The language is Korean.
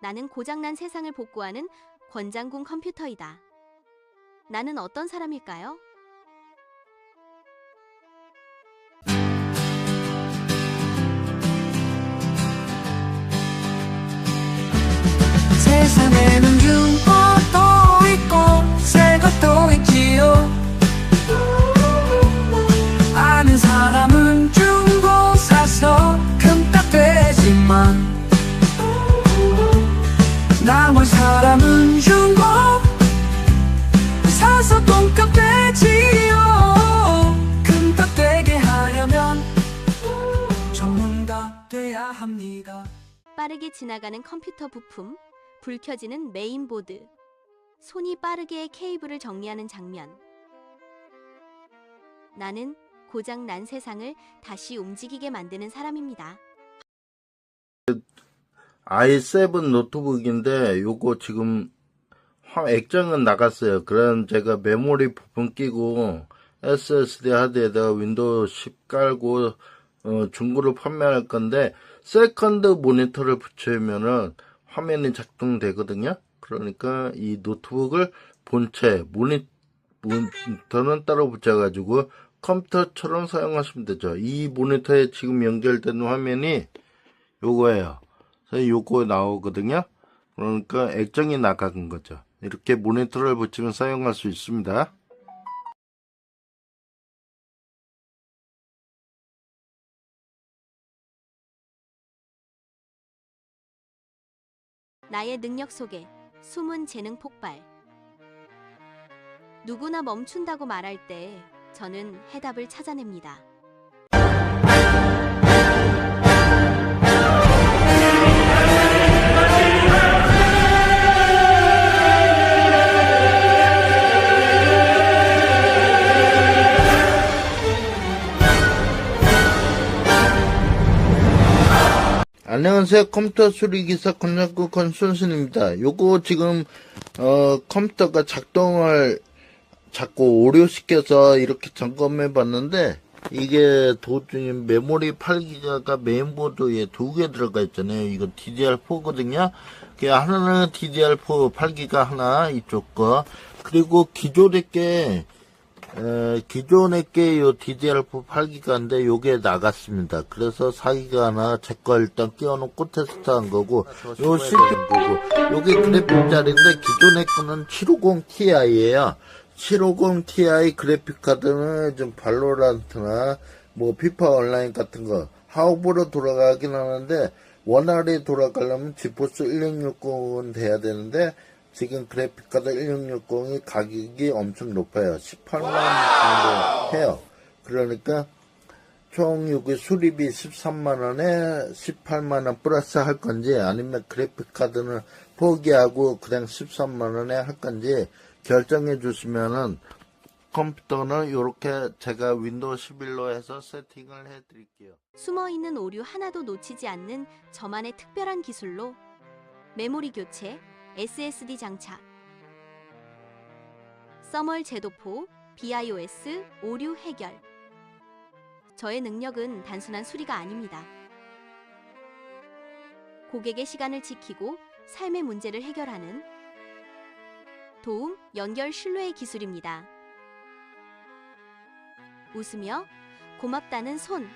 나는 고장난 세상을 복구하는 권장군 컴퓨터이다. 나는 어떤 사람일까요? 세상에는 중 나머지 사람은 중고 사서 똥값되지요 흠딱되게 하려면 전문가 돼야 합니다 빠르게 지나가는 컴퓨터 부품, 불 켜지는 메인보드, 손이 빠르게 케이블을 정리하는 장면. 나는 고장 난 세상을 다시 움직이게 만드는 사람입니다. I7 노트북인데 요거 지금 화- 액정은 나갔어요. 그럼 제가 메모리 부품 끼고 SSD 하드에다가 윈도우 10 깔고 어, 중고로 판매할 건데 세컨드 모니터를 붙이면은 화면이 작동되거든요. 그러니까 이 노트북을 본체 모니 모니터는 따로 붙여가지고 컴퓨터처럼 사용하시면 되죠. 이 모니터에 지금 연결된 화면이 요거예요. 요거 나오거든요. 그러니까 액정이 나간 거죠. 이렇게 모니터를 붙이면 사용할 수 있습니다. 나의 능력 속에 숨은 재능 폭발. 누구나 멈춘다고 말할 때 저는 해답을 찾아냅니다. 안녕하세요. 컴퓨터 수리기사 권장구 권순순입니다. 요거 지금, 어, 컴퓨터가 작동을 자꾸 오류시켜서 이렇게 점검해 봤는데, 이게 도중에 메모리 8기가가 메인보드에 두 개 들어가 있잖아요. 이거 DDR4거든요. 그 하나는 DDR4 8기가 하나, 이쪽 거. 그리고 기존에 게, 에, 기존에 게요 DDR4 8기가인데 요게 나갔습니다. 그래서 4기가 하나 제 거 일단 끼워놓고 테스트한 거고 요 CPU 거고 요게 그래픽 자리인데 기존에 거는 750ti예요. 750ti 그래픽 카드는 좀 발로란트나 뭐 피파 온라인 같은 거 하우브로 돌아가긴 하는데 원활히 돌아가려면 지포스 1660은 돼야 되는데 지금 그래픽카드 1660이 가격이 엄청 높아요. 18만 정도 해요. 그러니까 총 여기 수리비 13만 원에 18만 원 플러스 할 건지 아니면 그래픽 카드는 포기하고 그냥 13만 원에 할 건지 결정해 주시면은 컴퓨터는 이렇게 제가 윈도우 11로 해서 세팅을 해 드릴게요. 숨어 있는 오류 하나도 놓치지 않는 저만의 특별한 기술로 메모리 교체, SSD 장착, 써멀 제도포, BIOS 오류 해결. 저의 능력은 단순한 수리가 아닙니다. 고객의 시간을 지키고 삶의 문제를 해결하는 도움, 연결 신뢰의 기술입니다. 웃으며 고맙다는 손,